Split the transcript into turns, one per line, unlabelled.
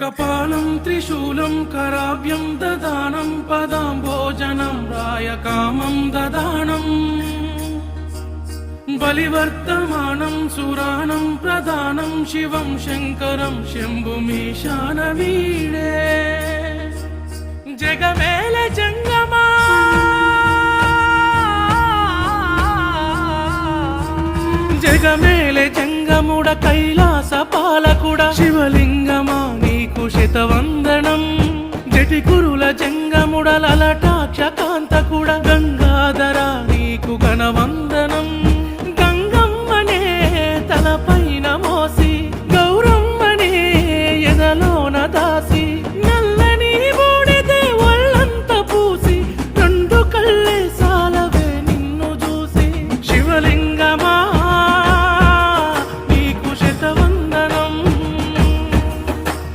కపాలం త్రిశూలం కరాభ్యం దదానం పదాం భోజనం రాయకామం దదానం. బలివర్తమానం సురాణం ప్రధానం శివం శంకరం శంభుమీశాన శంభుమీశానవీడే జగమేల జంగమా. జగమేల జంగముడ కైలాస పాలకుడ. శివలింగమా నీకు శతవందనం జటికురుల జంగముడ కాంత కూడా గంగాధర నీకు ఘనవందనం. గంగమ్మనే తలపైన మోసి గౌరమ్మనే ఎదలోన దాసి